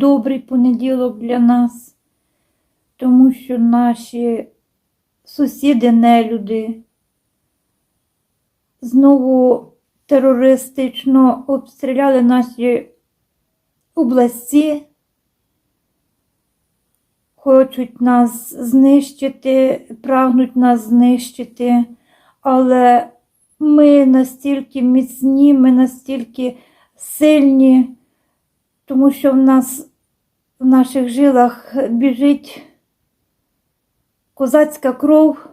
недобрий понеділок для нас, тому що наші сусіди нелюди знову терористично обстріляли наші області, хочуть нас знищити, прагнуть нас знищити, але ми настільки міцні, ми настільки сильні, тому що в нас в наших жилах біжить козацька кров,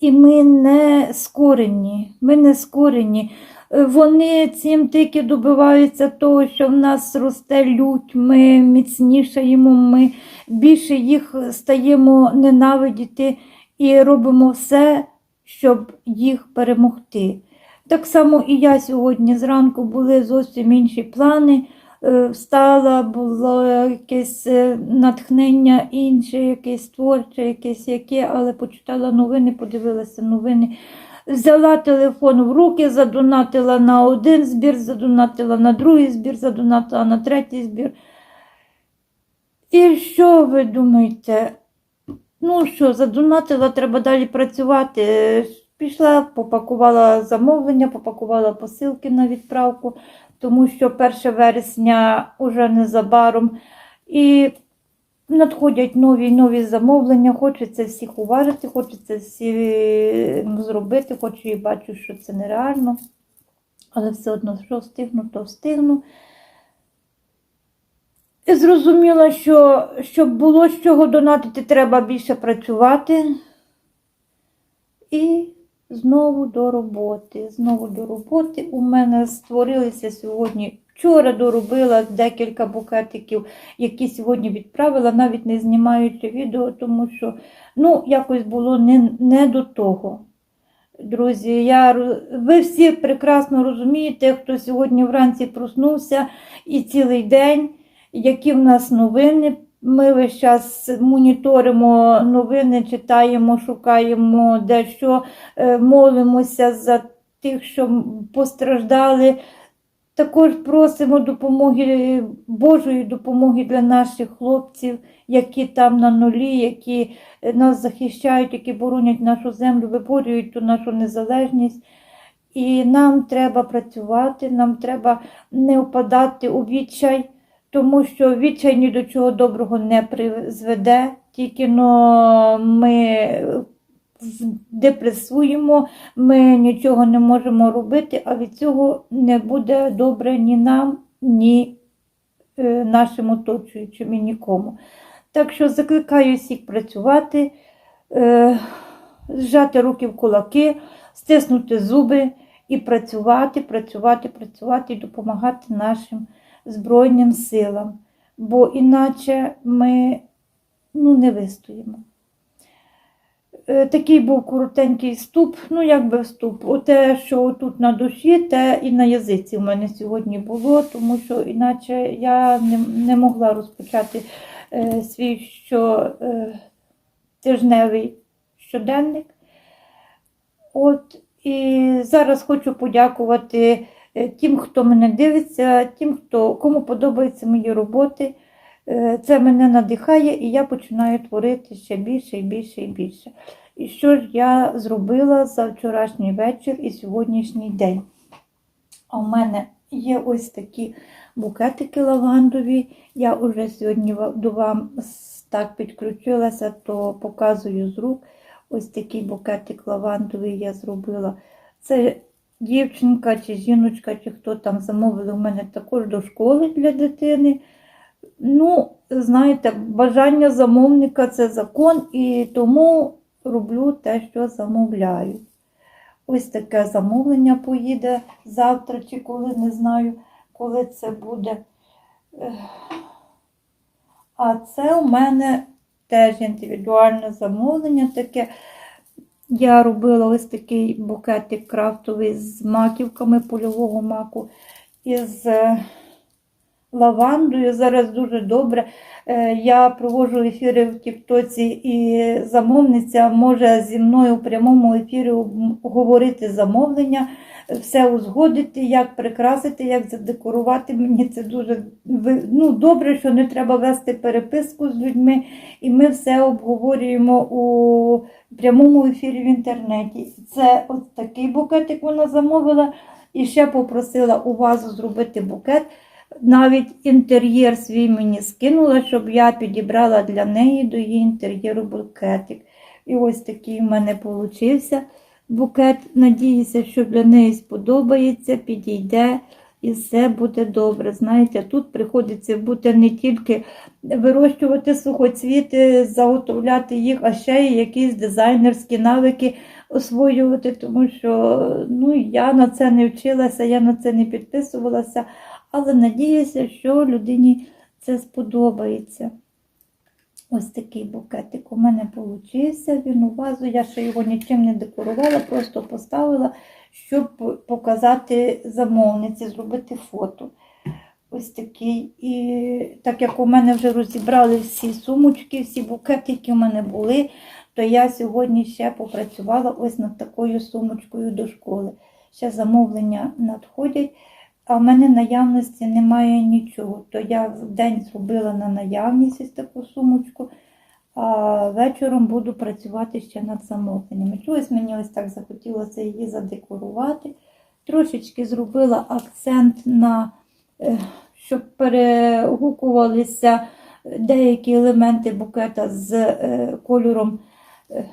і ми не скорені, ми не скорені. Вони цим тільки добиваються того, що в нас росте лють, ми міцнішаємо, ми більше їх стаємо ненавидіти і робимо все, щоб їх перемогти. Так само і я сьогодні зранку були зовсім інші плани. Е, Встала, було якесь е, натхнення інше, якесь творче, якесь яке, але почитала новини, подивилася новини. Взяла телефон в руки, задонатила на один збір, задонатила на другий збір, задонатила на третій збір. І що ви думаєте? Ну що, задонатила, треба далі працювати. Пішла, попакувала замовлення, попакувала посилки на відправку, тому що 1 вересня уже незабаром. І надходять нові й нові замовлення, хочеться всіх уважити, хочеться всі зробити, хоч і бачу, що це нереально. Але все одно, що встигну, то встигну. І зрозуміла, що щоб було з чого донатити, треба більше працювати. І знову до роботи. Знову до роботи. У мене створилися сьогодні. Вчора доробила декілька букетиків, які сьогодні відправила, навіть не знімаючи відео, тому що ну, якось було не, не до того. Друзі, я, ви всі прекрасно розумієте, хто сьогодні вранці проснувся і цілий день, які в нас новини. Ми весь час моніторимо новини, читаємо, шукаємо дещо, е, молимося за тих, що постраждали. Також просимо допомоги, Божої допомоги для наших хлопців, які там на нулі, які е, нас захищають, які боронять нашу землю, виборюють ту нашу незалежність. І нам треба працювати, нам треба не впадати у відчай, тому що відчай ні до чого доброго не призведе, тільки но ми депресуємо, ми нічого не можемо робити, а від цього не буде добре ні нам, ні е, нашим оточуючим і нікому. Так що закликаю всіх працювати, е, зжати руки в кулаки, стиснути зуби і працювати, працювати, працювати і допомагати нашим Збройним силам, бо іначе ми ну, не вистоїмо. Е, Такий був коротенький вступ, ну як би вступ. Оте, що тут на душі, те і на язиці в мене сьогодні було, тому що іначе я не, не могла розпочати е, свій що, е, щоденник. От, і зараз хочу подякувати тим, хто мене дивиться, тим, хто, кому подобаються мої роботи. Е, Це мене надихає, і я починаю творити ще більше і більше і більше. І що ж я зробила за вчорашній вечір і сьогоднішній день? В мене є ось такі букетики лавандові. Я вже сьогодні до вам так підключилася, то показую з рук. Ось такий букетик лавандовий я зробила. Це дівчинка чи жіночка, чи хто там замовили у мене також до школи для дитини. Ну, знаєте, бажання замовника це закон, і тому роблю те, що замовляю. Ось таке замовлення поїде завтра чи коли, не знаю, коли це буде. А це у мене теж індивідуальне замовлення таке. Я робила ось такий букетик крафтовий з маківками польового маку із е, лавандою. Зараз дуже добре. Е, Я проводжу ефіри в Тіктоці, і замовниця може зі мною в прямому ефірі говорити замовлення, все узгодити, як прикрасити, як задекорувати. Мені це дуже ну, добре, що не треба вести переписку з людьми, і ми все обговорюємо у прямому ефірі в інтернеті. Це ось такий букетик вона замовила. І ще попросила у вазу зробити букет. Навіть інтер'єр свій мені скинула, щоб я підібрала для неї до її інтер'єру букетик. І ось такий в мене получився букет. Надіюся, що для неї сподобається, підійде і все буде добре. Знаєте, тут приходиться бути не тільки вирощувати сухоцвіти, заготовляти їх, а ще й якісь дизайнерські навики освоювати, тому що ну, я на це не вчилася, я на це не підписувалася, але надіюся, що людині це сподобається. Ось такий букетик у мене получився. Він у вазу. Я ще його нічим не декорувала, просто поставила, щоб показати замовниці, зробити фото. Ось такий. І так як у мене вже розібрали всі сумочки, всі букети, які у мене були, то я сьогодні ще попрацювала ось над такою сумочкою до школи. Ще замовлення надходять, а в мене наявності немає нічого. То я в день зробила на наявність ось таку сумочку, а вечором буду працювати ще над замовленнями. Чогось мені ось так захотілося її задекорувати. Трошечки зробила акцент на, е, щоб перегукувалися деякі елементи букета з е, кольором е,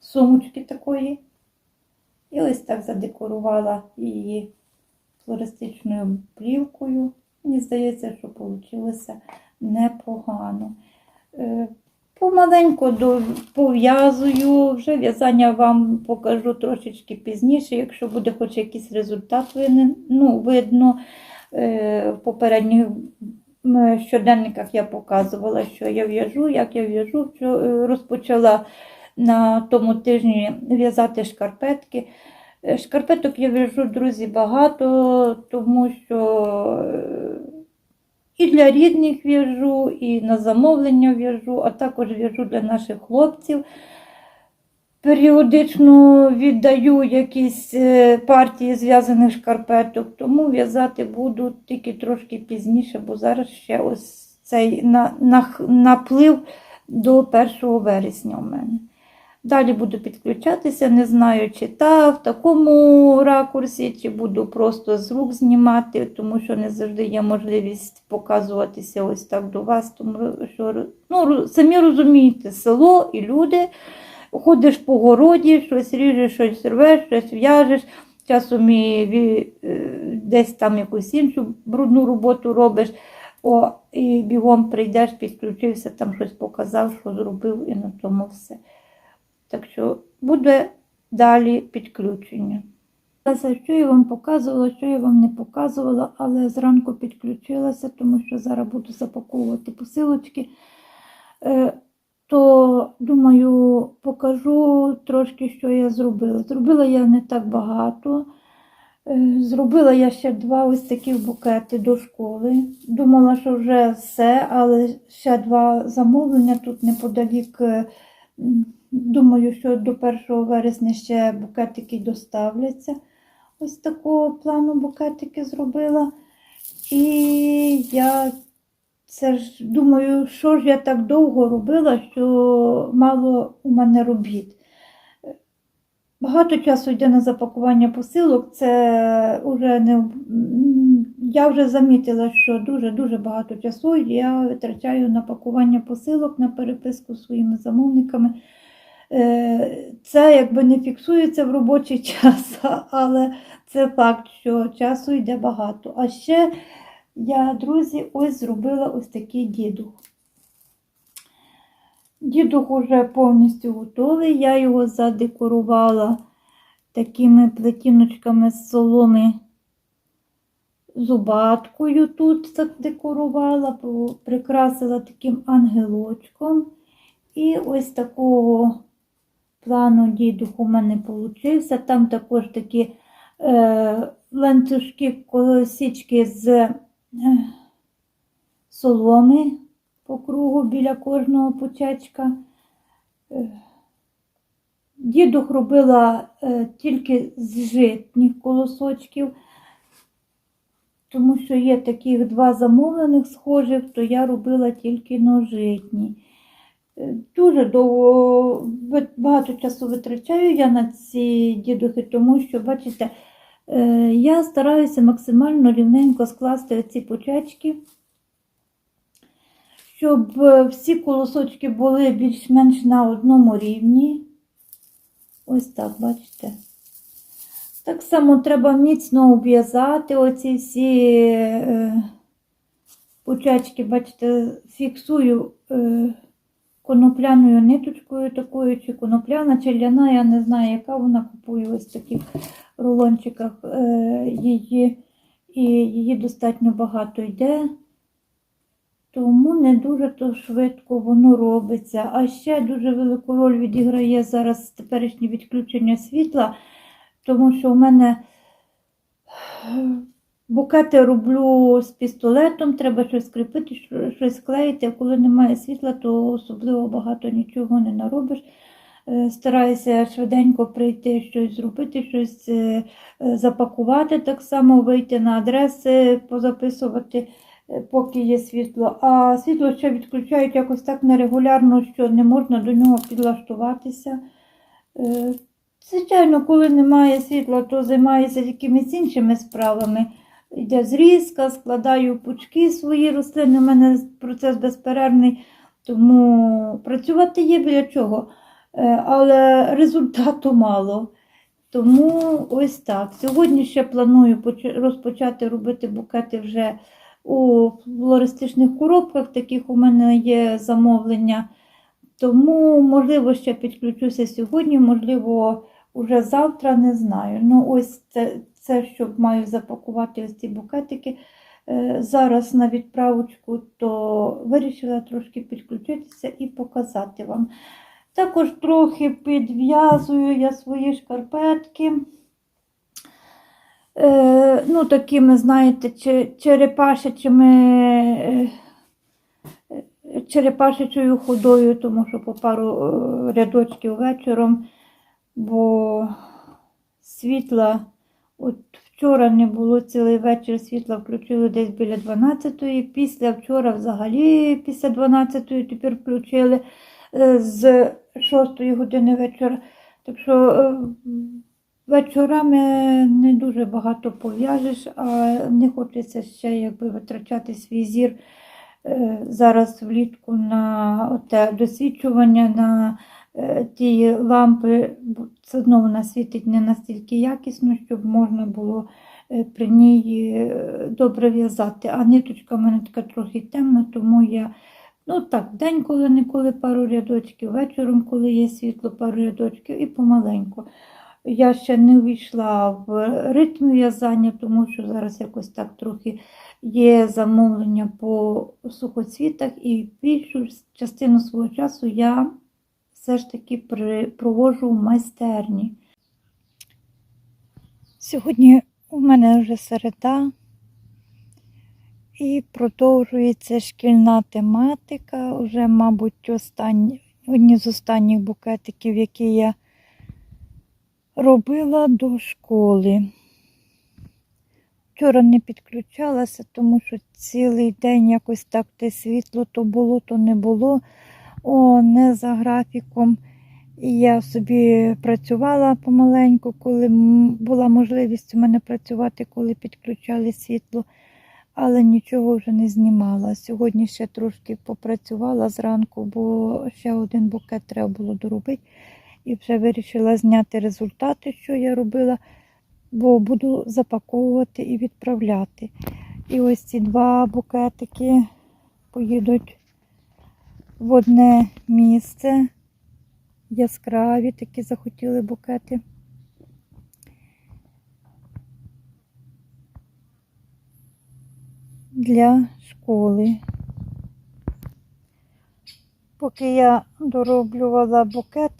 сумочки такої. І ось так задекорувала її флористичною плівкою. Мені здається, що вийшло непогано. Е, Помаленько пов'язую, вже в'язання вам покажу трошечки пізніше, якщо буде хоч якийсь результат ну, видно. Е, В попередніх щоденниках я показувала, що я в'яжу, як я в'яжу, е, розпочала на тому тижні в'язати шкарпетки. Е, Шкарпеток я в'яжу, друзі, багато, тому що е, і для рідних в'яжу, і на замовлення в'яжу, а також в'яжу для наших хлопців. Періодично віддаю якісь е, партії зв'язаних шкарпеток, тому в'язати буду тільки трошки пізніше, бо зараз ще ось цей наплив до 1 вересня у мене. Далі буду підключатися, не знаю, чи та в такому ракурсі, чи буду просто з рук знімати, тому що не завжди є можливість показуватися ось так до вас. Тому що ну, самі розумієте, село і люди. Ходиш по городі, щось ріжеш, щось рвеш, щось в'яжеш, часом і е, десь там якусь іншу брудну роботу робиш. О, і бігом прийдеш, підключився, там щось показав, що зробив, і на тому все. Так що буде далі підключення. Що я вам показувала, що я вам не показувала, але зранку підключилася, тому що зараз буду запаковувати посилочки. Е, То, думаю, покажу трошки, що я зробила. Зробила я не так багато. Е, Зробила я ще два ось такі букети до школи. Думала, що вже все, але ще два замовлення тут неподалік. Думаю, що до 1 вересня ще букетики доставляться. Ось такого плану букетики зробила. І я це ж думаю, що ж я так довго робила, що мало у мене робіт. Багато часу йде на запакування посилок. Це вже не я вже замітила, що дуже-дуже багато часу я витрачаю на пакування посилок, на переписку з своїми замовниками. Е, Це якби не фіксується в робочий час, але це факт, що часу йде багато. А ще я, друзі, ось зробила ось такий дідух. Дідух уже повністю готовий. Я його задекорувала такими плетіночками з соломи зубаткою тут задекорувала, прикрасила таким ангелочком. І ось такого плану дідух у мене получився. Там також такі е, ланцюжки, косички з е, соломи по кругу біля кожного пучечка. Е, Дідух робила е, тільки з житніх колосочків, тому що є таких два замовлених схожих, то я робила тільки ножитні. Е, Дуже довго багато часу витрачаю я на ці дідухи, тому що, бачите, е, я стараюся максимально рівненько скласти ці почечки, щоб е, всі колосочки були більш-менш на одному рівні. Ось так, бачите. Так само треба міцно обв'язати оці всі почечки, бачите, фіксую конопляною ниточкою такою, чи конопляна, чи ляна, я не знаю, яка вона купую ось в таких рулончиках е, її, і її достатньо багато йде. Тому не дуже то швидко воно робиться. А ще дуже велику роль відіграє зараз теперішнє відключення світла, тому що у мене букети роблю з пістолетом, треба щось скріпити, щось клеїти. Коли немає світла, то особливо багато нічого не наробиш. Е, Стараюся швиденько прийти, щось зробити, щось е, е, запакувати, так само вийти на адреси, позаписувати поки є світло. А світло ще відключають якось так нерегулярно, що не можна до нього підлаштуватися. Звичайно, коли немає світла, то займаюся якимись іншими справами. Йде зрізка, складаю пучки свої рослини. У мене процес безперервний, тому працювати є біля чого. Е, Але результату мало. Тому ось так. Сьогодні ще планую розпочати робити букети вже у флористичних коробках. Таких у мене є замовлення. Тому, можливо, ще підключуся сьогодні, можливо, уже завтра, не знаю. Ну, ось це, це що маю запакувати ось ці букетики. Е, Зараз на відправочку, то вирішила трошки підключитися і показати вам. Також трохи підв'язую я свої шкарпетки. Е, ну, такими, знаєте, че- черепашечими, е, черепашечою ходою, тому що по пару е, рядочків вечором, бо світла, от вчора не було цілий вечір, світла включили десь біля 12-ї, після вчора взагалі після 12-ї тепер включили е, з 6 години вечора. Так що е, вечорами не дуже багато пов'яжеш, а не хочеться ще якби витрачати свій зір е, зараз влітку на те досвідчування, на е, ті лампи, все одно вона світить не настільки якісно, щоб можна було е, при ній е, добре в'язати. А ниточка в мене така трохи темна, тому я Ну так, день коли-неколи пару рядочків, вечором, коли є світло, пару рядочків і помаленьку. Я ще не увійшла в ритм в'язання, тому що зараз якось так трохи є замовлення по сухоцвітах, і більшу частину свого часу я все ж таки проводжу в майстерні. Сьогодні у мене вже середа. І продовжується шкільна тематика. Вже, мабуть, останні, одні з останніх букетиків, які я робила до школи. Вчора не підключалася, тому що цілий день якось так те світло то було, то не було. О, не за графіком. Я собі працювала помаленьку, коли була можливість у мене працювати, коли підключали світло але нічого вже не знімала. Сьогодні ще трошки попрацювала зранку, бо ще один букет треба було доробити. І вже вирішила зняти результати, що я робила, бо буду запаковувати і відправляти. І ось ці два букетики поїдуть в одне місце. Яскраві такі захотіли букети. для школи. Поки я дороблювала букет,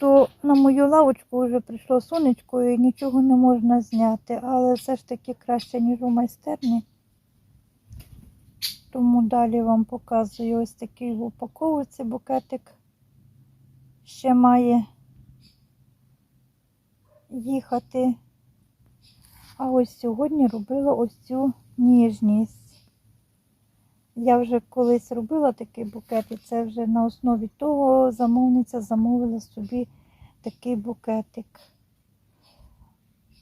то на мою лавочку вже прийшло сонечко і нічого не можна зняти, але все ж таки краще, ніж у майстерні. Тому далі вам показую ось такий в упаковці букетик. Ще має їхати. А ось сьогодні робила ось цю ніжність. Я вже колись робила такий букет, і це вже на основі того замовниця замовила собі такий букетик.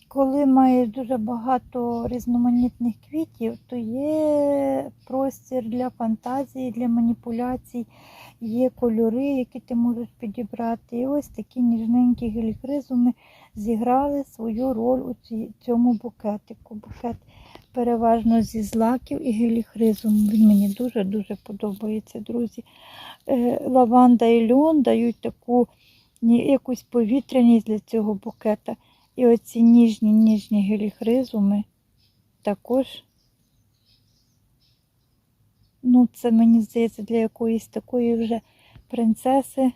Коли маєш дуже багато різноманітних квітів, то є простір для фантазії, для маніпуляцій, є кольори, які ти можеш підібрати. І ось такі ніжненькі гелікризуми зіграли свою роль у цьому букетику. Букет переважно зі злаків і геліхризуму. Він мені дуже-дуже подобається, друзі. Е, Лаванда і льон дають таку якусь повітряність для цього букета. І оці ніжні ніжні геліхризуми також. Ну, це мені здається для якоїсь такої вже принцеси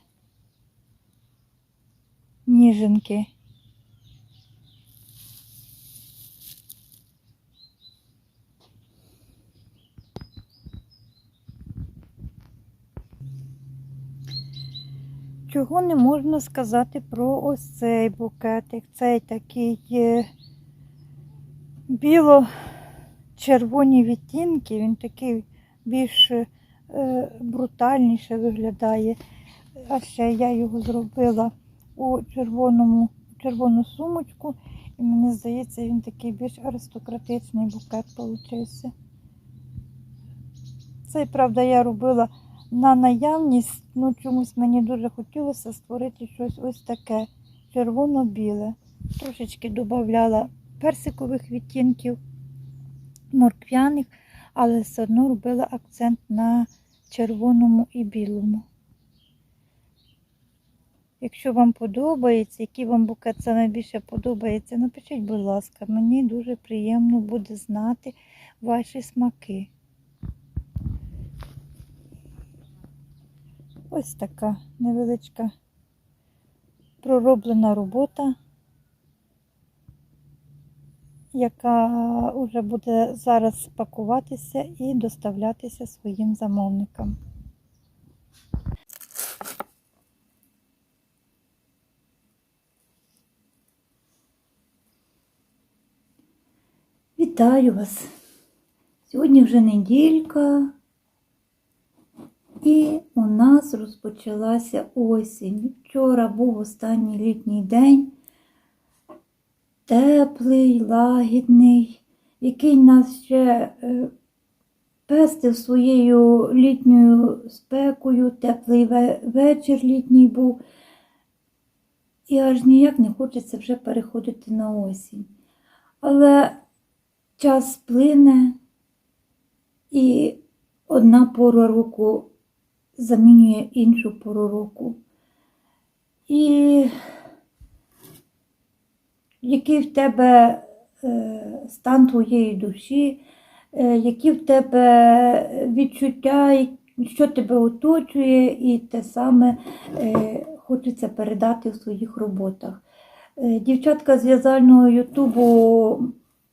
ніженки. Чого не можна сказати про ось цей букетик. Цей такий е, біло-червоні відтінки, він такий більш е, брутальніше виглядає. А ще я його зробила у червоному, червону сумочку, і мені здається, він такий більш аристократичний букет получився. Цей, правда, я робила на наявність, ну чомусь мені дуже хотілося створити щось ось таке червоно-біле. Трошечки додавала персикових відтінків, морквяних, але все одно робила акцент на червоному і білому. Якщо вам подобається, який вам букет саме більше подобається, напишіть, будь ласка, мені дуже приємно буде знати ваші смаки. Ось така невеличка пророблена робота, яка вже буде зараз спакуватися і доставлятися своїм замовникам. Вітаю вас! Сьогодні вже неділька. І у нас розпочалася осінь. Вчора був останній літній день, теплий, лагідний, який нас ще е, пестив своєю літньою спекою, теплий вечір літній був. І аж ніяк не хочеться вже переходити на осінь. Але час плине, і одна пора року замінює іншу пору року. І який в тебе е, стан твоєї душі, е, які в тебе відчуття, що тебе оточує, і те саме е, хочеться передати в своїх роботах. Дівчатка з в'язального Ютубу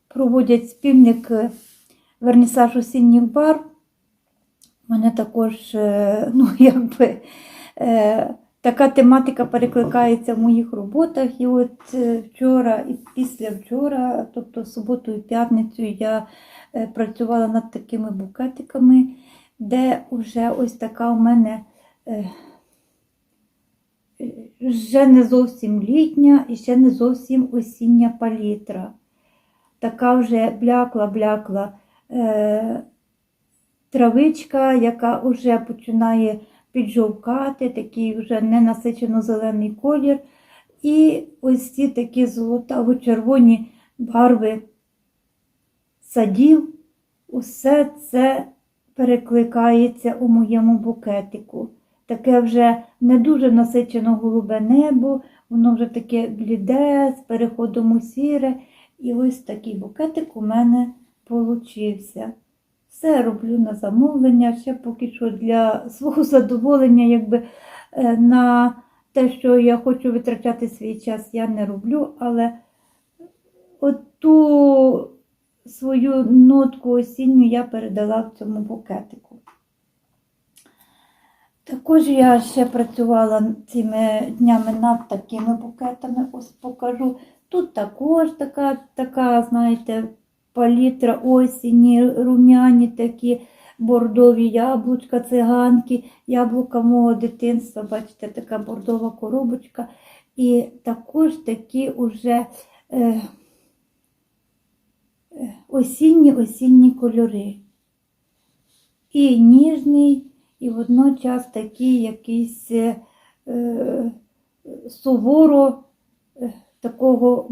проводять спільник вернісаж осінніх барв. У мене також, ну, якби, така тематика перекликається в моїх роботах. І от е, вчора і після вчора, тобто суботу і п'ятницю, я е, працювала над такими букетиками, де вже ось така у мене вже не зовсім літня і ще не зовсім осіння палітра. Така вже блякла-блякла. Е, травичка, яка вже починає піджовкати, такий вже ненасичено зелений колір. І ось ці такі золотаво-червоні барви садів, усе це перекликається у моєму букетику. Таке вже не дуже насичено голубе небо, воно вже таке бліде, з переходом у сіре. І ось такий букетик у мене получився. Все роблю на замовлення, ще поки що для свого задоволення, якби е, на те, що я хочу витрачати свій час, я не роблю, але от ту свою нотку осінню я передала в цьому букетику. Також я ще працювала цими днями над такими букетами, ось покажу. Тут також така, така знаєте, палітра осінні, рум'яні такі бордові яблучка, циганки, яблука мого дитинства, бачите, така бордова коробочка. І також такі уже е, е, осінні-осінні кольори. І ніжний, і водночас такий якийсь е, е, суворо е, такого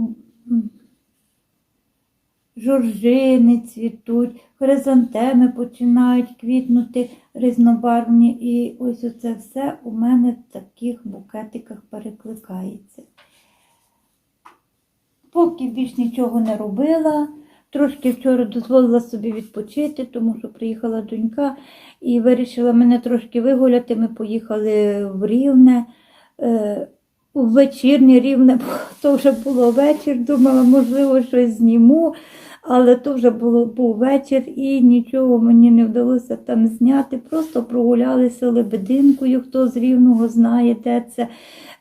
жоржини цвітуть, хризантеми починають квітнути різнобарвні. І ось оце все у мене в таких букетиках перекликається. Поки більш нічого не робила. Трошки вчора дозволила собі відпочити, тому що приїхала донька і вирішила мене трошки вигуляти. Ми поїхали в Рівне, е, в вечірнє рівне, то вже було вечір. Думала, можливо, щось зніму, але то вже було, був вечір і нічого мені не вдалося там зняти. Просто прогулялися лебединкою, хто з Рівного знає, де це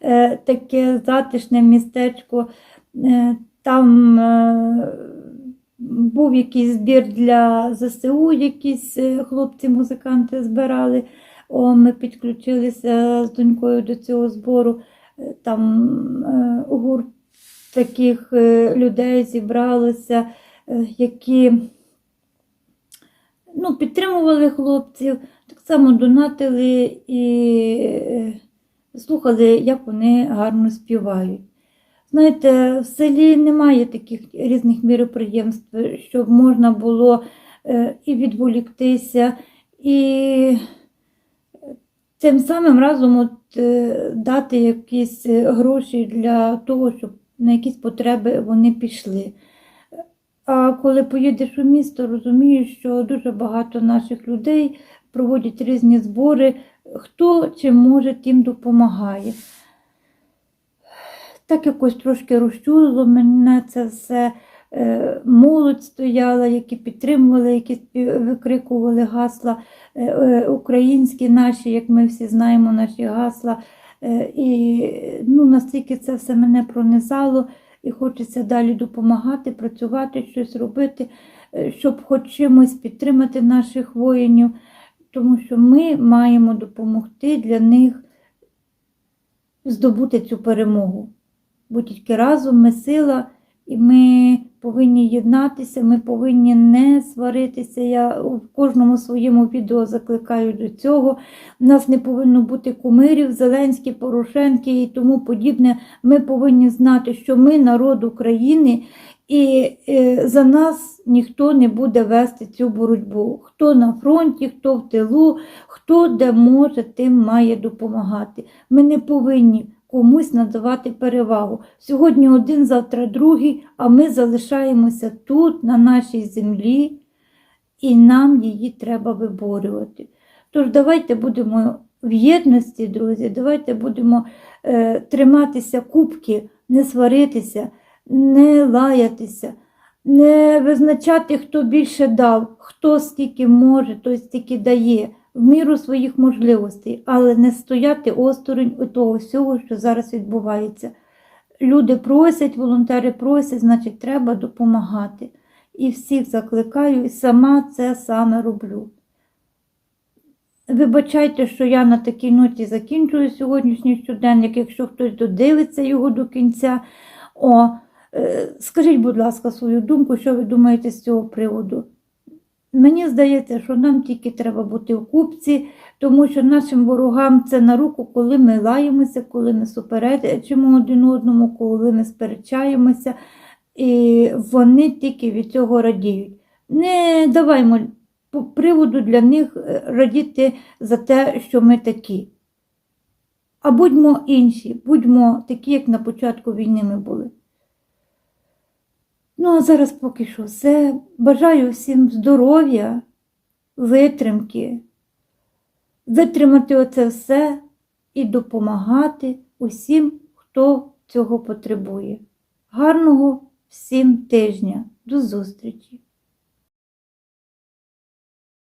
е, таке затишне містечко. Е, там е, був якийсь збір для ЗСУ, якісь е, хлопці-музиканти збирали. О, ми підключилися з донькою до цього збору. Е, Там е, гурт таких е, людей зібралося, е, які ну, підтримували хлопців, так само донатили і е, слухали, як вони гарно співають. Знаєте, в селі немає таких різних міроприємств, щоб можна було е, і відволіктися, і тим самим разом от, е, дати якісь е, гроші для того, щоб на якісь потреби вони пішли. А коли поїдеш у місто, розумієш, що дуже багато наших людей проводять різні збори, хто чим може, тим допомагає. Так якось трошки розчулило мене це все. Е, Молодь стояла, які підтримували, які викрикували гасла е, е, українські наші, як ми всі знаємо, наші гасла. Е, І ну, настільки це все мене пронизало, і хочеться далі допомагати, працювати, щось робити, е, щоб хоч чимось підтримати наших воїнів, тому що ми маємо допомогти для них здобути цю перемогу. Бо тільки разом ми сила, і ми повинні єднатися, ми повинні не сваритися. Я в кожному своєму відео закликаю до цього. У нас не повинно бути кумирів, Зеленські, Порошенки і тому подібне. Ми повинні знати, що ми народ України, і е, за нас ніхто не буде вести цю боротьбу. Хто на фронті, хто в тилу, хто де може, тим має допомагати. Ми не повинні комусь надавати перевагу. Сьогодні один, завтра другий, а ми залишаємося тут, на нашій землі, і нам її треба виборювати. Тож давайте будемо в єдності, друзі, давайте будемо е, триматися кубки, не сваритися, не лаятися, не визначати, хто більше дав, хто скільки може, той стільки дає в міру своїх можливостей, але не стояти осторонь у того всього, що зараз відбувається. Люди просять, волонтери просять, значить, треба допомагати. І всіх закликаю, і сама це саме роблю. Вибачайте, що я на такій ноті закінчую сьогоднішній щоденник, якщо хтось додивиться його до кінця. О, е, скажіть, будь ласка, свою думку, що ви думаєте з цього приводу? Мені здається, що нам тільки треба бути в купці, тому що нашим ворогам це на руку, коли ми лаємося, коли ми суперечимо один одному, коли ми сперечаємося, і вони тільки від цього радіють. Не даваймо приводу для них е, радіти за те, що ми такі. А будьмо інші, будьмо такі, як на початку війни ми були. Ну, а зараз поки що все. Бажаю всім здоров'я, витримки, витримати оце все і допомагати усім, хто цього потребує. Гарного всім тижня. До зустрічі!